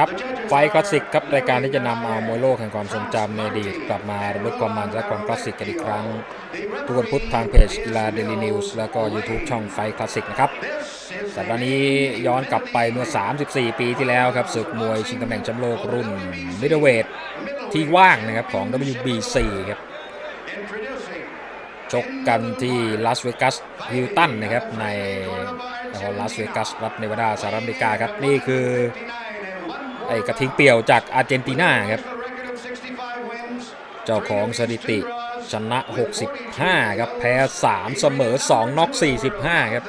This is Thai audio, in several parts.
ครับ ไฟคลาสสิกครับรายการที่จะนำเอามวยโลกแห่งความทรงจำในอดีตกลับมาระลึกความมันและความคลาสสิกกันอีกครั้ง ทุกวันพุธทางเพจกีฬาเดลินิวส์แล้วก็ YouTube ช่องไฟคลาสสิกนะครับสัปดาห์นี้ย้อนกลับไปเมื่อ 34 ปีที่แล้วครับศึกมวยชิงตำแหน่งแชมป์โลกรุ่นมิดเดิลเวทที่ว่างนะครับของ WBC ครับชกกันที่ลาสเวกัสฮิลตันนะครับในนครลาสเวกัสรัฐเนวาดาสหรัฐอเมริกาครับ นี่คือ ไอ้กระทิงเปียวจากอาร์เจนตินาครับ เจ้าของสถิติชนะ 65 ครับ แพ้ 3 เสมอ 2น็อก45 ครับ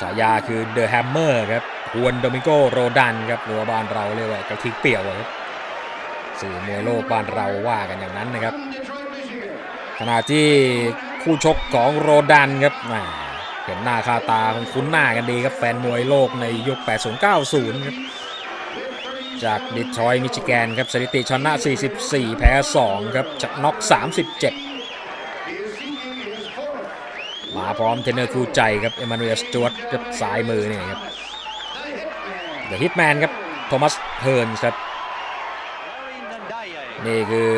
ฉายาคือเดอะแฮมเมอร์ครับฮวนโดมิโกโรดันครับหรือว่าบ้านเราเรียกว่ากระทิงเปียวครับสื่อมวยโลกบ้านเราว่ากันอย่างนั้นนะครับขณะที่ คู่ชกของโรดันครับเห็นหน้าคาตาคงคุ้นหน้ากันดีครับแฟนมวยโลกในยุค 80-90 ครับ จากดิทรอยต์มิชิแกนครับสถิติชนะ 44 แพ้ 2 ครับจากน็อก 37มาพร้อมเทนเนอร์คู่ใจครับเอมานูเอลสจวตครับซ้ายมือนี่ครับเดอะฮิตแมนครับโทมัสเฮิร์นครับ นี่คือ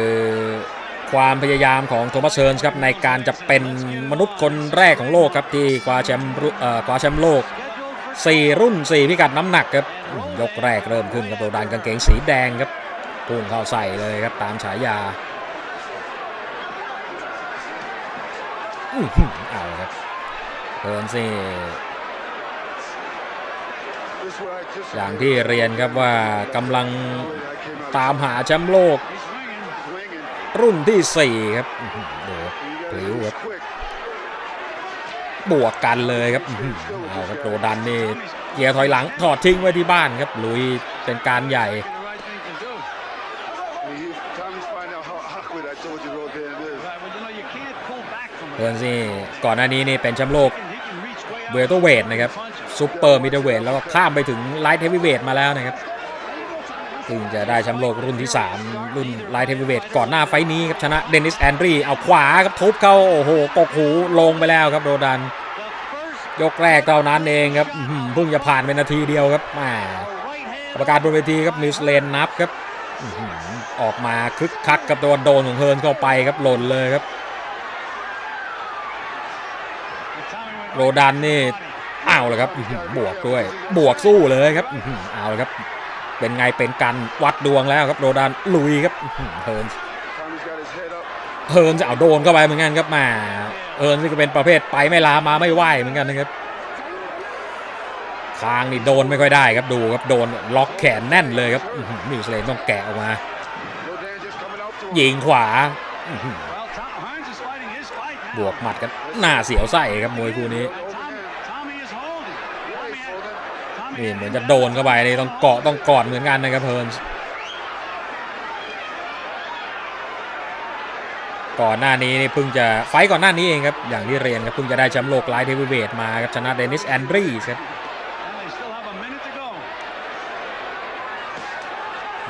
ความพยายามของโทมัสเฮิร์นส์ครับในการจะเป็นมนุษย์คนแรกของโลกครับที่คว้าแชมป์รุ่นเอ่อคว้าแชมป์โลก 4 รุ่น 4 พิกัดน้ำหนักครับยกแรกเริ่มขึ้นกับโรดานกางเกงสีแดงครับพุ่งเข้าใส่เลยครับตามฉายาอื้อหือเอาครับเฮิร์นส์นี่อย่างที่เรียนครับว่ากำลังตามหาแชมป์โลก รุ่นที่ 4 ครับอื้อหือดูพลิ้วครับบวกกันเลยครับอื้อหือเอาครับโรดันนี่เกียร์ถอยหลังถอดทิ้งไว้ที่บ้านครับลุยเป็นการใหญ่เฮิร์นส์นี่ก่อนหน้านี้นี่เป็นแชมป์โลกเวลเตอร์เวทนะครับซูเปอร์มิดเดิลเวทแล้วก็ข้ามไปถึงไลท์เฮฟวีเวทมาแล้วนะครับ ถึงจะได้แชมป์โลกรุ่นที่ 3 รุ่นไลท์เฮฟวีเวทก่อนหน้าไฟท์นี้ครับ ชนะเดนิสแอนดรีเอาขวาครับทุบเข้า โอ้โหกกหูลงไปแล้วครับโรดัน ยกแรกเท่านั้นเองครับเพิ่งจะผ่านไปนาทีเดียวครับแหมกรรมการบนเวทีครับนิวซีแลนด์นับครับออกมาคึกคักกับโดนโดนของเฮิร์นเข้าไปครับหล่นเลยครับโรดันนี่เอาวเลยครับบวกด้วยบวกสู้เลยครับอื้อหือเอาเลยครับ เป็นไงเป็นกันวัดดวงแล้วครับโรดันลุยครับเฮิร์นเฮิร์นจะเอาโดนเข้าไปเหมือนกันครับมาเฮิร์นนี่ก็เป็นประเภทไปไม่ลามาไม่ไหวเหมือนกันนะครับคางนี่โดนไม่ค่อยได้ครับดูครับโดนล็อกแขนแน่นเลยครับอื้อหือนิวซีแลนต้องแกะออกมายิงขวาบวกหมัดกันหน้าเสียวไส้ครับมวยคู่นี้ Tommy is holding. Tommy had- Tommy นี่เหมือนจะโดนเข้าไปนี่ต้องเกาะต้องกอดเหมือนกันนะครับเฮิร์นส์ก่อนหน้านี้นี่เพิ่งจะไฟก่อนหน้านี้เองครับ อย่างที่เรียนครับเพิ่งจะได้แชมป์โลกไลท์เฮฟวีเวทมาครับชนะเดนิสแอนดรีสครับ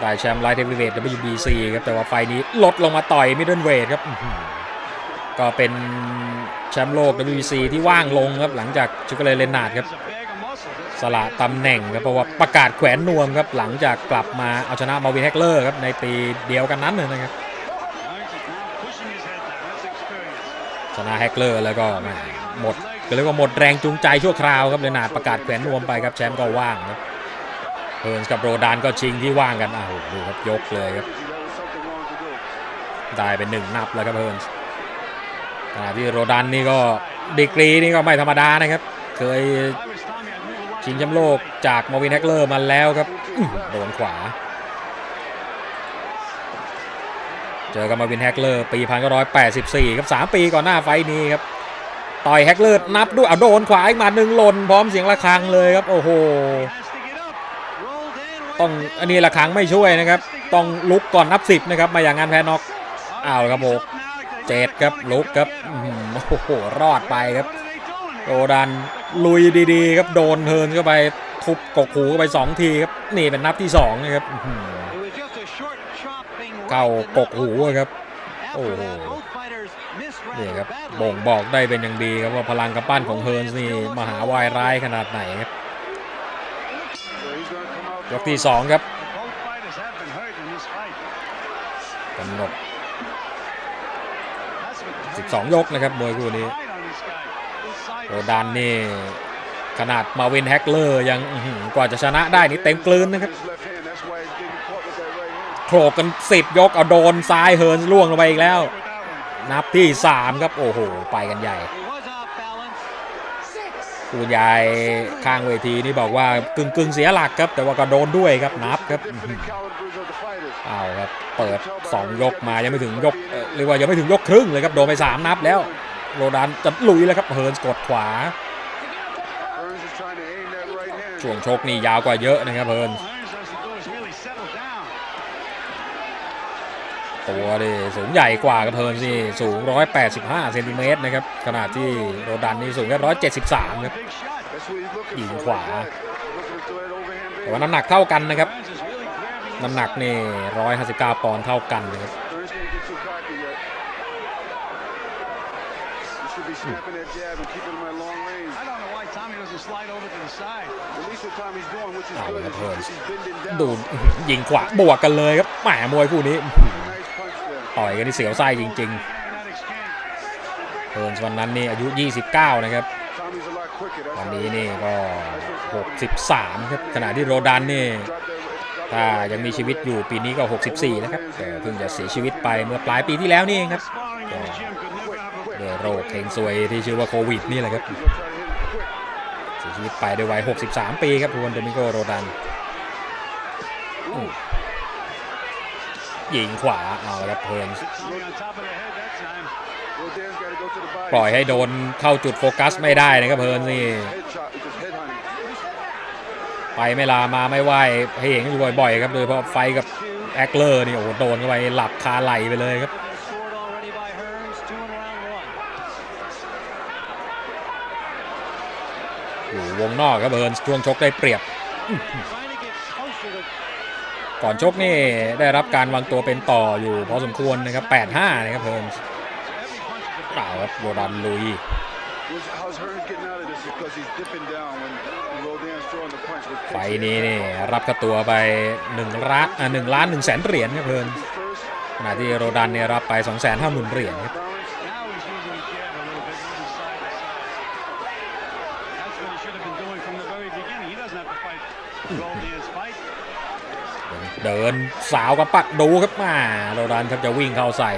ได้แชมป์ไลท์เฮฟวีเวท WBC ครับแต่ว่าไฟนี้ลดลงมาต่อยมิดเดิลเวทครับก็เป็นแชมป์โลก WBC ที่ว่างลงครับหลังจากชิคเลเลนนาร์ดครับ สละตำแหน่งครับเพราะว่าประกาศแขวนนวมครับหลังจากกลับมาเอาชนะมาวินแฮกเลอร์ครับในปีเดียวกันนั้นเลยนะครับชนะแฮกเลอร์แล้วก็หมดก็เรียกว่าหมดแรงจูงใจชั่วคราวครับเลนาดประกาศแขวนนวมไปครับแชมป์ก็ว่างครับเฮิร์นส์กับโรดานก็ชิงที่ว่างกันอ้าวดูครับยกเลยครับได้เป็นหนึ่งนับแล้วครับเฮิร์นส์ขณะที่โรดันนี่ก็ดีกรีนี่ก็ไม่ธรรมดานะครับ เคย ชิงแชมป์โลกจากมาวินแฮกเลอร์มาแล้วครับโดนขวา เจอกับมาวินแฮกเลอร์ปี1984ครับ3ปีก่อนหน้าไฟท์นี้ครับต่อยแฮกเลอร์นับด้วยเอาโดนขวาอีกมาหนึ่งหล่นพร้อมเสียงระฆังเลยครับ โอ้โหต้องอันนี้ระฆังไม่ช่วยนะครับ ต้องลุกก่อนนับสิบนะครับมาอย่างงานแพ้น็อกอ้าวครับผมเจ็ดครับลุกครับโอ้โหรอดไปครับโรดัน ลุยดีๆครับโดนเฮิร์นเข้าไปทุบกกหูเข้าไปสองทีครับนี่เป็นนับที่สองนะครับอื้อหือ here? It was just a short chopping เข้า right ก to กหูครับ the- โอ้โห Both fighters missed นี่ rather ครับ badly. บ่งบอกได้เป็นอย่างดีครับว่าพลังกำปั้นของเฮิร์นส์นี่มหาวายร้ายขนาดไหนครับ So he's going to come out. ยกที่สองครับ Both fighters have been hurt in this fight. กำหนด That's what 12 ยกนะครับมวยคู่นี้ โรดันนี่ขนาดมาวินแฮกเลอร์ยังกว่าจะชนะได้นี่เต็มกลืนนะครับโขลกกัน10ยกเอาโดนซ้ายเฮิร์นล่วงลงไปอีกแล้ว นับที่3ครับ โอ้โห ไปกันใหญ่คุณยายข้างเวทีนี่บอกว่ากึ่งกึ่งเสียหลักครับ แต่ว่าก็โดนด้วยครับนับครับเอาครับ เปิด 2 ยกมายังไม่ถึงยกเอ่อเรียกว่ายังไม่ถึงยกครึ่งเลยครับโดนไป 3 นับแล้ว โรดันจะลุยแล้วครับเฮิร์นกดขวา ช่วงโชคนี่ยาวกว่าเยอะนะครับเฮิร์นตัวนี่สูงใหญ่กว่ากับเพิร์นนี่สูง 185 เซนติเมตรนะครับขนาดที่โรดันนี่สูงแค่173ครับยิงขวาแต่ว่าน้ำหนักเท่ากันนะครับน้ำหนักนี่159ปอนด์เท่ากันนะครับ He should be snapping that jab and keeping him at long range. I don't know why Tommy doesn't slide over to the side. At least the time he's doing, which is Oh, good, that is hurts. he's, he's bending down. ดูยิงขวาบวกกันเลยครับแหมมวยคู่นี้ Nice punch there. ต่อยกันที่เสียวไส้จริง In that exchange. ๆเฮิร์นส์วันนั้นนี่อายุ 29 นะครับ Tommy's a lot quicker. That's วัน how นี้ he- นี่ก็ 63 ครับ ขณะที่โรดันนี่ Drop that- drop ถ้า that right ยังมี hand ชีวิต over อยู่ that. ปีนี้ก็ 64แล้วครับแต่เพิ่งจะเสียชีวิตไปเมื่อปลายปีที่แล้วนี่เองครับ โรคเฮงซวยที่ชื่อว่าโควิดนี่แหละครับเสียชีวิตไปด้วยวัย 63 ปีครับทุนโดมิโกโรดันยิงขวาเอาครับเฮิร์นปล่อยให้โดนเข้าจุดโฟกัสไม่ได้นะครับเฮิร์นนี่ไปไม่ลามาไม่ไหวให้เห็นอยู่บ่อยๆครับโดยเฉพาะไฟกับแอคเลอร์นี่โอ้โหโดนเข้าไปหลับคาไหลไปเลยครับ วงนอกครับเฮิร์นช่วงชกได้เปรียบ ก่อนชกนี่ได้รับการวางตัวเป็นต่ออยู่พอสมควรนะครับ8-5นะครับเฮิร์นเปล่าครับโรดันลุย ไฟล์นี้นี่รับค่าตัวไป1ล้านอ่า1ล้าน1แสนเหรียญครับเฮิร์นขณะที่โรดันเนี่ยรับไป2 5 0 0 0 0เหรียญครับ เดินสาวกับปัดดูครับมาโรดันครับจะวิ่งเข้าใส่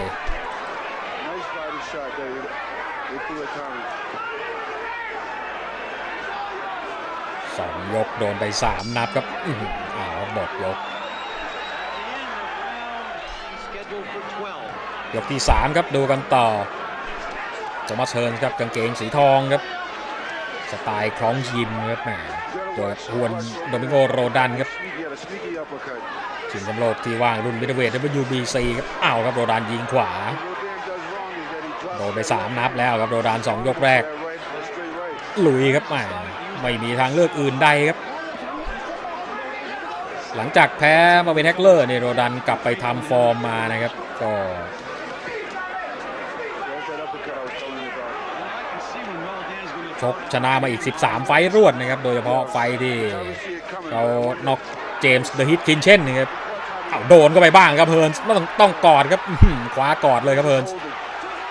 สองยกโดนไป3นับครับอ้าวหมดยก ยกที่3ครับดูกันต่อโทมัสเฮิร์นส์ครับกางเกงสีทองครับ สไตล์คล้องยิมครับแหมโดยฮวนโดมิโกโรดันครับชิงแชมป์โลกที่ว่างรุ่นมิดเวท WBC ครับอ้าวครับโรดันยิงขวา โดนไป 3 นับแล้วครับโรดัน 2 ยกแรก ลุยครับแหมไม่มีทางเลือกอื่นใดครับ หลังจากแพ้มาเป็นแฮกเลอร์เนี่ยโรดันกลับไปทำฟอร์มมานะครับก็ ชกชนะมาอีก 13 ไฟรวดนะครับ โดยเฉพาะไฟที่เราน็อกเจมส์เดอะฮิตคินเช่นนะครับเอาโดนก็ไปบ้างครับเฮิร์นต้องต้องกอดครับคว้ากอดเลยครับเฮิร์นส์ Hold it.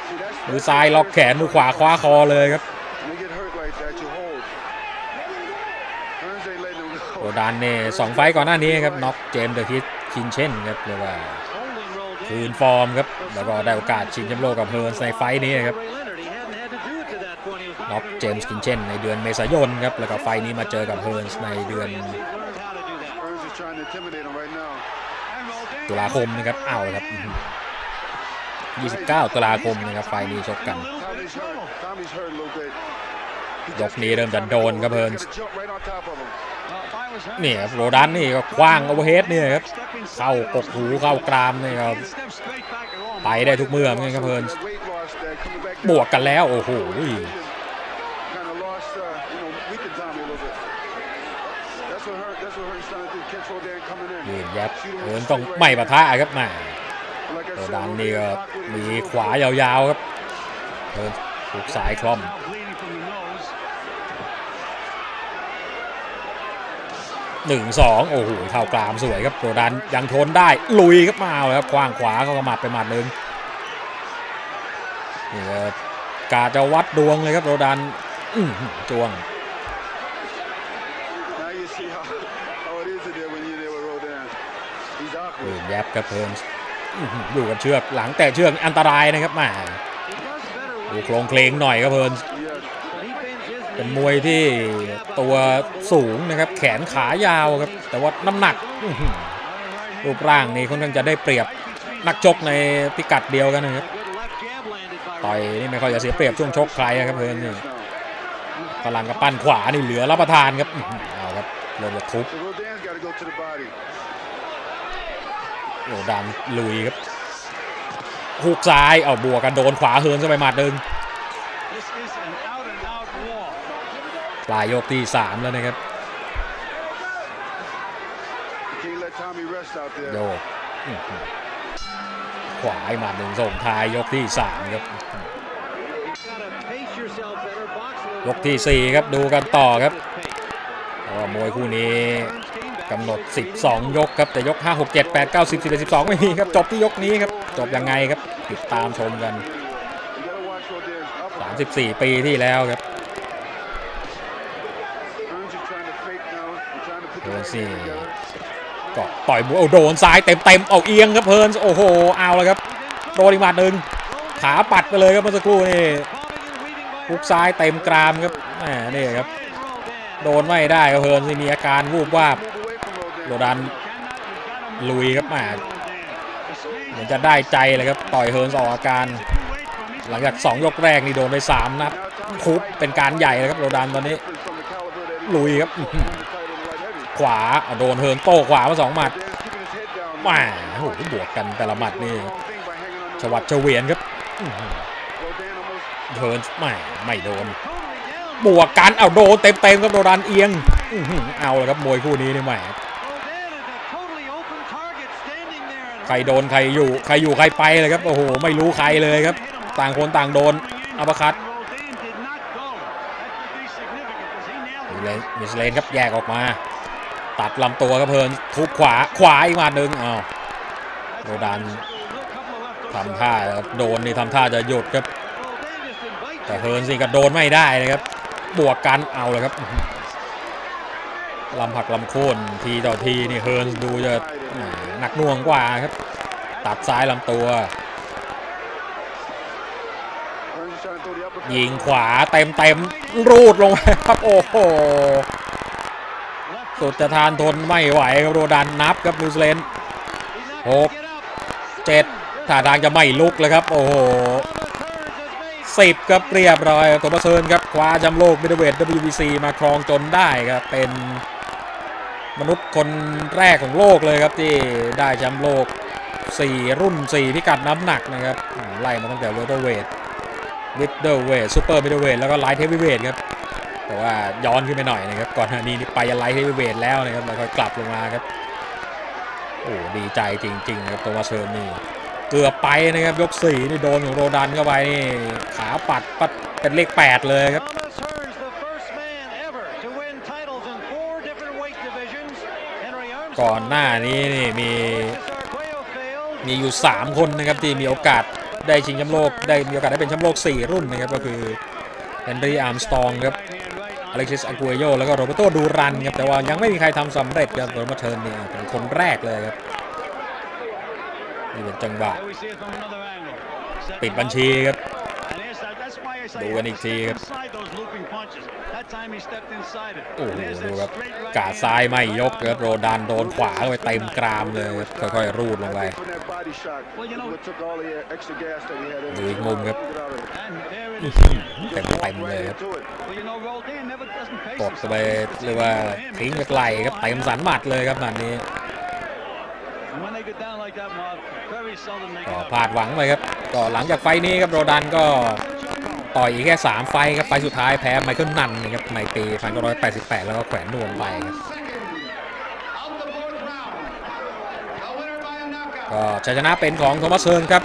See, that's มือซ้ายล็อกแขนมือขวาคว้าคอเลยครับโดันเน่สองไฟก่อนหน้านี้ครับน็อกเจมส์เดอะฮิตคินเช่นครับเรียกว่าคืนฟอร์มครับแล้วก็ได้โอกาสชิงแชมป์โลกกับเฮิร์นส์ในไฟต์นี้ครับ น็อปเจมส์กินเช่น ในเดือนเมษายนครับ แล้วก็ไฟนี้มาเจอกับเฮิร์นส์ในเดือนตุลาคมนะครับเอาครับ 29 ตุลาคมนะครับไฟนี้ชกกัน ยกนี้เริ่มจะโดนครับเฮิร์นส์นี่ครับโรดันนี่ก็คว้างโอเวอร์เฮดนี่ครับ เข้ากกหูเข้ากรามนี่ครับ ไปได้ทุกเมื่อเหมือนกันครับเฮิร์นส์บวกกันแล้ว โอ้โห ยืนยับ Shoot him เฮิร์น with ต้อง straight ไม่ right ปะทะครับแหมา Like I โร said, ดัน we'll นี่ be ก็ back with มี it. ขวายาวๆครับเพิ่นถูกสายคล่อม Now bleeding from the nose. หนึ่งสองโอ้โหเท้ากรามสวยครับโรดันยังทนได้ลุยครับมาเอาเลยครับคว้างขวาเขาก็หมัดไปหมัดหนึ่งนี่ครับกาจะวัดดวงเลยครับโรดันอื้อหือจ้วง ยบครับเพิ่นอยู่กับเชือกหลังแต่เชือกอันตรายนะครับแหมาดูโครงเคลงหน่อยครับเพิ่นเป็นมวยที่ตัวสูงนะครับ แขนขายาวครับ แต่ว่าน้ำหนักรูปร่างนี่ค่อนข้างจะได้เปรียบนักชกในพิกัดเดียวกันนะครับต่อยนี่ไม่ค่อยจะเสียเปรียบช่วงชกใครนะครับเพิ่นนี่พลังกับปั้นขวานี่เหลือรับประทานครับเอาครับเริ่มจะทุบ โอ้ดันลุยครับหุกซ้ายเอาบวกกันโดนขวาเฮิร์นเข้าไปหมัดหนึ่งปลายยกที่สามแล้วนะครับโยกขวาหมัดหนึ่งส่งท้ายยกที่สามครับยกที่4ครับดูกันต่อครับมวยคู่นี้ กำหนด 12 ยกครับแต่ยก 5 6 7 8 9 10 11 12 ไม่มีครับ จบที่ยกนี้ครับ จบยังไงครับ ติดตามชมกัน 34 ปีที่แล้วครับ Burns is trying to fake now. He's trying to put the Let's right see. hand together. ก็ต่อยมวยเอโดนซ้ายเต็มเต็มๆเอาเอียงครับเพิร์นโอ้โห เอาแล้วครับโดนอีกหมัดหนึ่งขาปัดไปเลยครับเมื่อสักครู่นี่ฮุกซ้ายเต็มกรามครับแหมนี่ครับ โดนไม่ได้ครับเพิร์นที่มีอาการวูบวาบ โรดันลุยครับแหมเหมือนจะได้ใจเลยครับ ต่อยเฮิร์นออกอาการ หลังจาก 2 ยกแรกนี่โดนไป 3 นัดคุบเป็นการใหญ่เลยครับโรดันตอนนี้ลุยครับ ขวาโดนเฮิร์นโต้ขวามาสองหมัดแหมโอ้โหบวกกันแต่ละหมัดนี่ชวัดเฉวียนครับเฮิร์นแหมไม่โดนบวกกันเอาโดนเต็มๆครับโรดันเอียงเอาเลยครับมวยคู่นี้นี่แหม ใครโดนใครอยู่ใครอยู่ใครไปเลยครับโอ้โหไม่รู้ใครเลยครับ ต่างคนต่างโดนอัปคัตมิสเลนมิสเลนครับแยกออกมา ตัดลำตัวครับเพลินทุบขวาขวาอีกมาหนึ่งอ้าวโรดันทำท่าโดนนี่ทำท่าจะหยุดครับ แต่เฮิร์นสิก็โดนไม่ได้นะครับ บวกกันเอาเลยครับ ลำผักลำโค่นทีต่อทีนี่เฮิร์นดูจะหนักหน่วงกว่าครับ ตัดซ้ายลำตัว ยิงขวาเต็มเต็มรูดลงไปครับโอ้โหสุดจะทานทนไม่ไหวครับโรดันนับครับนิวซีแลนหกเจ็ดท่าทางจะไม่ลุกเลยครับ โอ้โหสิบครับเรียบร้อยตัวประเสริญครับคว้าแชมป์โลกมิดเดิลเวท WBC มาครองจนได้ครับเป็น มนุษย์คนแรกของโลกเลยครับที่ได้แชมป์โลก 4 รุ่น 4 พิกัดน้ำหนักนะครับไล่มาตั้งแต่เวลเตอร์เวทมิดเดิลเวทซูเปอร์มิดเดิลเวทแล้วก็ไลท์เฮฟวีเวทครับแต่ว่าย้อนขึ้นไปหน่อยนะครับ ก่อนหน้านี้ไปไลท์เฮฟวีเวทแล้วนะครับ แล้วค่อยกลับลงมาครับ โอ้ดีใจจริง ๆ ครับตัวมาเชิญนี่เกือบไปนะครับ ยก4นี่โดนของโรดันเข้าไปนี่ขาปัดปัดเป็นเลข 8 เลยครับ ก่อนหน้านี้นี่มีมีอยู่ 3 คนนะครับที่มีโอกาสได้ชิงแชมป์โลกได้มีโอกาสได้เป็นแชมป์โลก 4 รุ่นนะครับก็คือเฮนรี่อาร์มสตองครับอเล็กซิสอากูเอโยแล้วก็โรเบโตดูรันครับแต่ว่ายังไม่มีใครทำสำเร็จครับโรมาเทิร์นเนี่ยเป็นคนแรกเลยครับนี่เป็นจังหวะปิดบัญชีครับดูกันอีกทีครับ inside those looping punches. That time he stepped inside it. โอ้โห And there's ดู that ครับ straight right กาด hand. ซ้ายไม่ยกครับโรดันโดนขวาเข้าไปเต็มกรามเลยครับค่อยๆรูดลงไป From that body shot, Well, you know- what took all the extra gas that he had in ดู him. อีกมุมครับ Get out of it. And there it อื้อ is. หือเต็มเต็มๆเลยครับ Into it. Well, you know, Roldan never doesn't pace กด himself. เข้าไป It's เรียกว่า easy for him. He ทิ้ง just จากไหลครับ goes เต็ม line. สันหมัดเลยครับนัดนี้ And when they get down like that, Mark, very seldom they ก็ get up. พลาดหวังไปครับก็หลังจากไฟล์นี้ครับโรดันก็ ต่อยอีกแค่ 3 ไฟครับไฟสุดท้ายแพ้ไมเคิลนันนะครับในปี 1988 แล้วก็แขวนนวมไปครับก็ชัยชนะเป็นของโทมัสเซิร์นครับ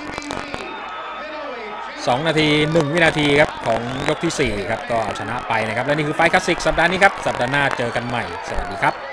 2 นาที 1 วินาทีครับ ของยกที่ 4 ครับ ก็เอาชนะไปนะครับ และนี่คือไฟคลาสสิกสัปดาห์นี้ครับ สัปดาห์หน้าเจอกันใหม่ สวัสดีครับ